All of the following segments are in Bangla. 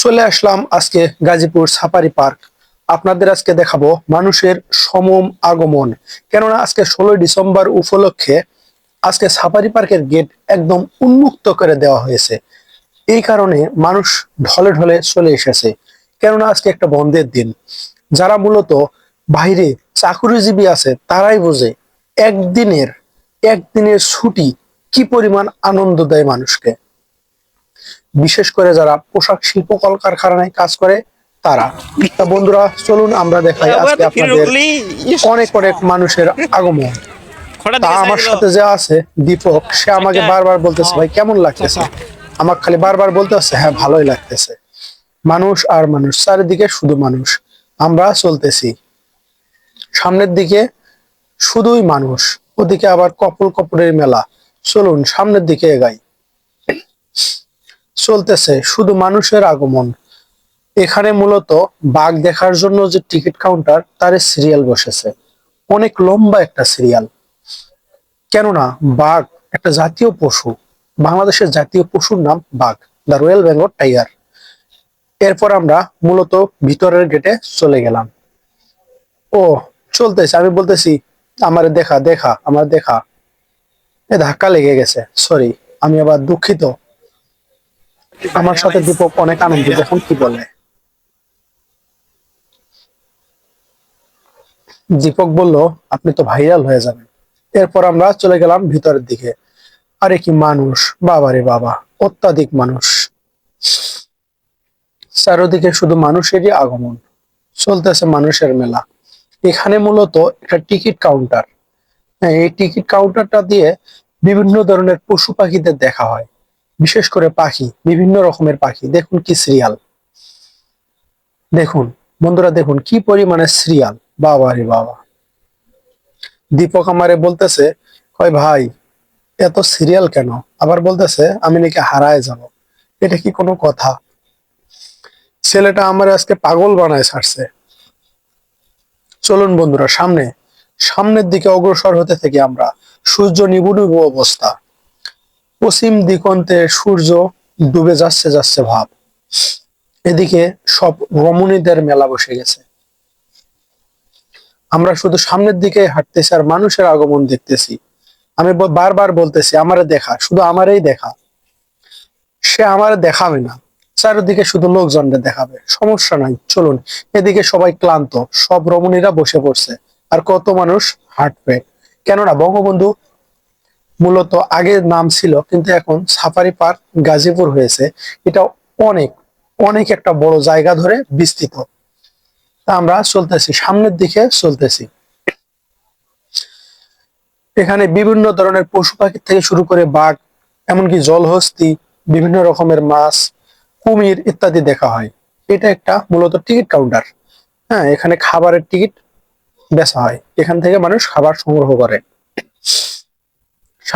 চলে আসলাম আজকে গাজীপুর সাফারি পার্ক। আপনাদের আজকে দেখাবো মানুষের সমম আগমন। কেননা আজকে ষোলোই ডিসেম্বর উপলক্ষে আজকে সাফারি পার্কের গেট একদম উন্মুক্ত করে দেওয়া হয়েছে। এই কারণে মানুষ ঢলে ঢলে চলে এসেছে। কেননা আজকে একটা বন্ধের দিন। যারা মূলত বাইরে চাকুরিজীবী আছে, তারাই বোঝে একদিনের একদিনের ছুটি কি পরিমাণ আনন্দ দেয় মানুষকে। বিশেষ করে যারা পোশাক শিল্প কলকারখানায় কাজ করে তারা। তা বন্ধুরা চলুন আমরা দেখাই আজকে আপনাদের অনেক অনেক মানুষের আগমন। তা আমার সাথে যে আছে দীপক সে আমাকে বারবার বলতেছে ভাই কেমন লাগতেছে? আমার খালি বারবার বলতে হচ্ছে হ্যাঁ ভালোই লাগতেছে। মানুষ আর মানুষ চারিদিকে শুধু মানুষ। আমরা চলতেছি। সামনের দিকে শুধুই মানুষ ওদিকে আবার কপল কপলের মেলা। চলুন সামনের দিকে এগাই। চলতেছে, শুধু মানুষের আগমন। এখানে মূলত বাঘ দেখার জন্য যে টিকিট কাউন্টার, তার সিরিয়াল বসেছে। অনেক লম্বা একটা সিরিয়াল। কেননা বাঘ একটা জাতীয় পশু। বাংলাদেশের জাতীয় পশুর নাম বাঘ, দ্য রয়্যাল বেঙ্গল টাইগার। এরপর আমরা মূলত ভিতরের গেটে চলে গেলাম। ও, চলতেছে, আমি বলতেছি, আমার দেখা দেখা, আমার দেখা। এ ধাক্কা লেগে গেছে সরি আমি আবার দুঃখিত। আমার সাথে দীপক অনেক আনন্দ এখন কি বলে? দীপক বলল আপনি তো ভাইরাল হয়ে যাবেন। এরপর আমরা চলে গেলাম ভিতরের দিকে। আরে কি মানুষ বাবারে বাবা অত্যাধিক মানুষ। চারোদিকে শুধু মানুষেরই আগমন চলতেছে মানুষের মেলা। এখানে মূলত একটা টিকিট কাউন্টার। হ্যাঁ, এই টিকিট কাউন্টারটা দিয়ে বিভিন্ন ধরনের পশু পাখিদের দেখা হয়। বিশেষ করে পাখি, বিভিন্ন রকমের পাখি। দেখুন কি সিরিয়াল দেখুন, বন্ধুরা দেখুন কি পরিমাণে সিরিয়াল বাবা রে বাবা। দীপক আমারে বলতেছে, কয় ভাই, এত সিরিয়াল কেন? আবার বলতেছে, আমি নাকি হারায় যাব। এটা কি কোনো কথা? ছেলেটা আমার আজকে পাগল বানায় ছাড়ছে। চলুন বন্ধুরা, সামনে, সামনের দিকে অগ্রসর হতে থেকে আমরা। সূর্য নিবু অবস্থা। পশ্চিম দিগন্তে সূর্য ডুবে যাচ্ছে যাচ্ছে ভাব। এদিকে সব রমণীদের মেলা বসে গেছে। আমরা শুধু সামনের দিকে হাঁটতেছি আর মানুষের আগমন দেখতেছি। আমি বারবার বলতেছি, আমারে দেখা, শুধু আমারই দেখা। সে আমার দেখাবে না। চারিদিকে শুধু লোকজনদের দেখাবে। সমস্যা নাই, চলুন। এদিকে সবাই ক্লান্ত, সব রমণীরা বসে পড়ছে। আর কত মানুষ হাঁটবে। কেননা, বঙ্গবন্ধু মূলত আগের নাম ছিল, কিন্তু এখন সাফারি পার্ক গাজীপুর হয়েছে। এটা অনেক অনেক একটা বড় জায়গা ধরে বিস্তৃত। আমরা চলতেছি, সামনের দিকে চলতেছি। এখানে বিভিন্ন ধরনের পশু পাখি থেকে শুরু করে বাঘ, এমনকি জলহস্তি, বিভিন্ন রকমের মাছ, কুমির ইত্যাদি দেখা হয়। এটা একটা মূলত টিকিট কাউন্টার। হ্যাঁ এখানে খাবারের টিকিট বেচা হয়। এখান থেকে মানুষ খাবার সংগ্রহ করে।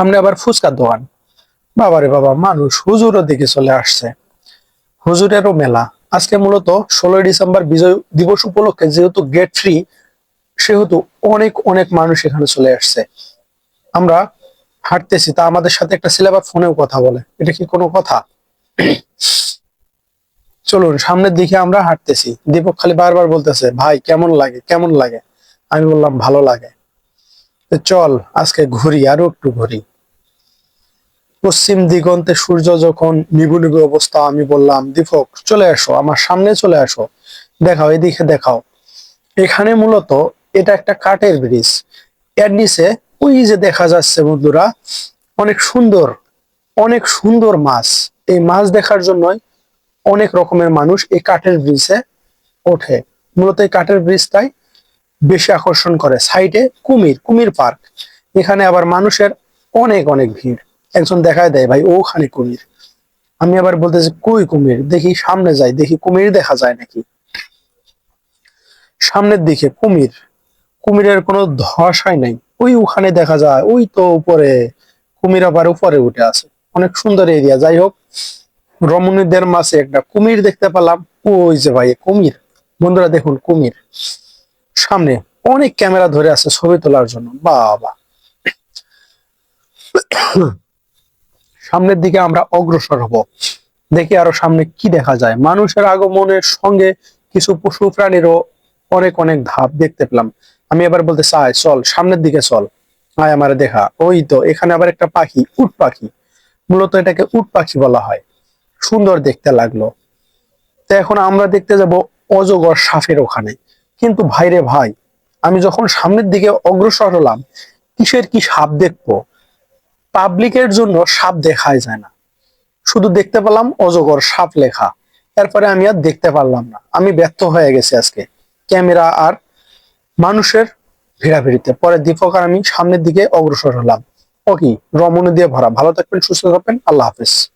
সামনে আবার ফুচকার দোকান। বাবারে বাবা, মানুষ হুজুরের দিকে চলে আসছে। হুজুরেরও মেলা। আজকে মূলত ষোলোই ডিসেম্বর বিজয় দিবস উপলক্ষে যেহেতু গেট ফ্রি সেহেতু অনেক অনেক মানুষ এখানে চলে আসছে। আমরা হাঁটতেছি, তা আমাদের সাথে একটা সিলেবাস ফোনেও কথা বলে। এটা কি কোনো কথা? চলুন, সামনের দিকে আমরা হাঁটতেছি। দীপক খালি বারবার বলতেছে, ভাই, কেমন লাগে? কেমন লাগে? আমি বললাম, ভালো লাগে। চল, আজকে ঘুরি, আরও একটু ঘুরি। পশ্চিম দিগন্তে সূর্য যখন নিবু নিবু অবস্থা, আমি বললাম, দীপক, চলে আসো, আমার সামনে চলে আসো, দেখাও, এদিকে দেখাও। এখানে মূলত এটা একটা কাঠের ব্রিজ। এর নিচে ওই যে দেখা যাচ্ছে বন্ধুরা, অনেক সুন্দর অনেক সুন্দর মাছ। এই মাছ দেখার জন্যই অনেক রকমের মানুষ এই কাঠের ব্রিজে ওঠে। মূলত এই কাঠের ব্রিজটাই বেশি আকর্ষণ করে। সাইডে কুমির কুমির পার্ক। এখানে আবার মানুষের অনেক অনেক ভিড়। একজন দেখায় দেয়, ভাই ওখানে কুমির। আমি আবার বলতেছি, কই কুমির? দেখি সামনে যাই, দেখি কুমির দেখা যায় নাকি? সামনের দিকে কুমির, কুমিরের কোনো ধসাই নাই। ওই ওখানে দেখা যায়, ওই তো উপরে, কুমির আবার উপরে উঠে আছে। অনেক সুন্দর এরিয়া। যাই হোক, রমণীদের মাঝে একটা কুমির দেখতে পেলাম। ওই যে ভাই, কুমির। বন্ধুরা, দেখুন, কুমির। সামনে অনেক ক্যামেরা ধরে আছে ছবি তোলার জন্য। বাবা। সামনের দিকে আমরা অগ্রসর হব। দেখি আরও সামনে কি দেখা যায়। মানুষের আগমনের সঙ্গে কিছু পশু প্রাণীরও অনেক অনেক ধাপ দেখতে পেলাম। আমি এবার বলতে চাই, চল, সামনের দিকে চল। আয় আমার দেখা। ওই তো, এখানে আবার একটা পাখি, উট পাখি। মূলত এটাকে উট পাখি বলা হয়। সুন্দর দেখতে লাগল। তো এখন আমরা দেখতে যাব অজগর সাপের ওখানে। কিন্তু ভাইরে ভাই, আমি যখন সামনের দিকে অগ্রসর হলাম, কিসের কি সাপ দেখব? পাবলিকের জন্য সাপ দেখাই যায় না। শুধু দেখতে পেলাম অজগর সাপ লেখা। এরপরে আমি আর দেখতে পারলাম না। আমি ব্যর্থ হয়ে গেছি আজকে। ক্যামেরা আর মানুষের ভিড়াভিড়িতে। পরে দীপক আর আমি সামনের দিকে অগ্রসর হলাম। ও কি রমণী দিয়ে ভরা। ভালো থাকবেন, সুস্থ থাকবেন। আল্লাহ হাফেজ।